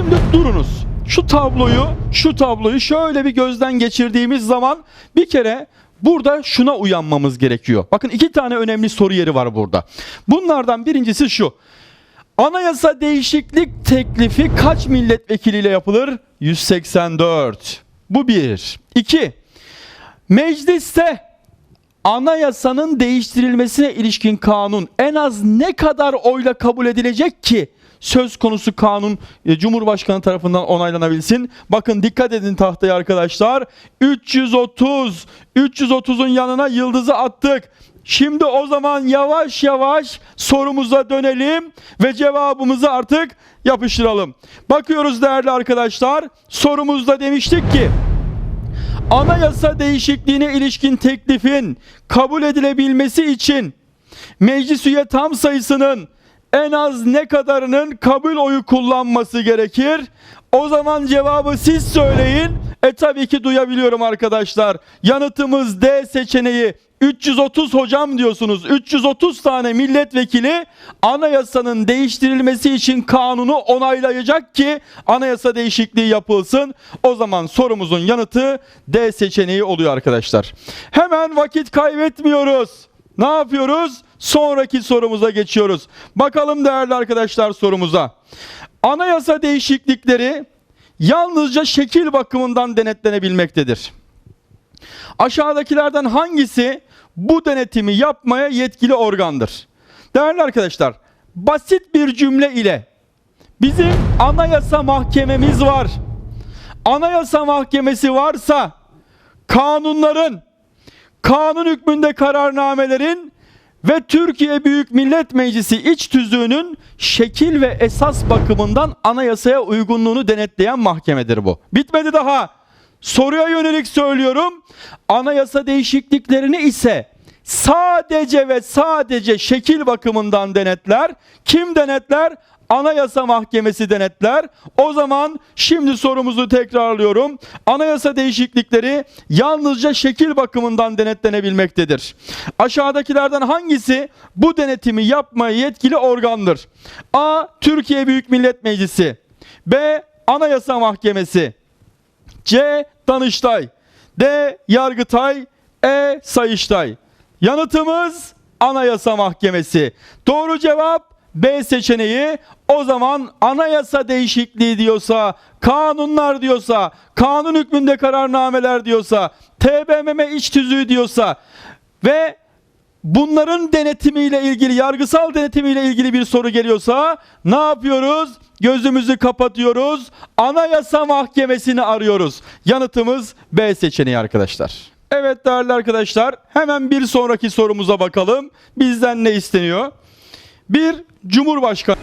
Şimdi durunuz. Şu tabloyu, şu tabloyu şöyle bir gözden geçirdiğimiz zaman bir kere burada şuna uyanmamız gerekiyor. Bakın iki tane önemli soru yeri var burada. Bunlardan birincisi şu. Anayasa değişiklik teklifi kaç milletvekiliyle yapılır? 184. Bu bir. İki. Mecliste anayasanın değiştirilmesine ilişkin kanun en az ne kadar oyla kabul edilecek ki söz konusu kanun e, Cumhurbaşkanı tarafından onaylanabilsin. Bakın dikkat edin tahtaya arkadaşlar. 330. 330'un yanına yıldızı attık. Şimdi o zaman yavaş yavaş sorumuza dönelim ve cevabımızı artık yapıştıralım. Bakıyoruz değerli arkadaşlar. Sorumuzda demiştik ki anayasa değişikliğine ilişkin teklifin kabul edilebilmesi için meclis üye tam sayısının en az ne kadarının kabul oyu kullanması gerekir? O zaman cevabı siz söyleyin. E tabii ki duyabiliyorum arkadaşlar. Yanıtımız D seçeneği. 330 hocam diyorsunuz. 330 tane milletvekili anayasanın değiştirilmesi için kanunu onaylayacak ki anayasa değişikliği yapılsın. O zaman sorumuzun yanıtı D seçeneği oluyor arkadaşlar. Hemen vakit kaybetmiyoruz. Ne yapıyoruz? Sonraki sorumuza geçiyoruz. Bakalım değerli arkadaşlar sorumuza. Anayasa değişiklikleri yalnızca şekil bakımından denetlenebilmektedir. Aşağıdakilerden hangisi bu denetimi yapmaya yetkili organdır? Değerli arkadaşlar, basit bir cümle ile bizim anayasa mahkememiz var. Anayasa mahkemesi varsa kanunların, kanun hükmünde kararnamelerin ve Türkiye Büyük Millet Meclisi iç tüzüğünün şekil ve esas bakımından anayasaya uygunluğunu denetleyen mahkemedir bu. Bitmedi daha. Soruya yönelik söylüyorum. Anayasa değişikliklerini ise sadece ve sadece şekil bakımından denetler. Kim denetler? Anayasa Mahkemesi denetler. O zaman şimdi sorumuzu tekrarlıyorum. Anayasa değişiklikleri yalnızca şekil bakımından denetlenebilmektedir. Aşağıdakilerden hangisi bu denetimi yapmaya yetkili organdır? A. Türkiye Büyük Millet Meclisi B. Anayasa Mahkemesi C. Danıştay D. Yargıtay E. Sayıştay Yanıtımız Anayasa Mahkemesi. Doğru cevap B seçeneği. O zaman anayasa değişikliği diyorsa, kanunlar diyorsa, kanun hükmünde kararnameler diyorsa, TBMM iç tüzüğü diyorsa ve bunların denetimiyle ilgili, yargısal denetimiyle ilgili bir soru geliyorsa ne yapıyoruz? Gözümüzü kapatıyoruz. Anayasa Mahkemesi'ni arıyoruz. Yanıtımız B seçeneği arkadaşlar. Evet değerli arkadaşlar, hemen bir sonraki sorumuza bakalım. Bizden ne isteniyor? Bir Cumhurbaşkanı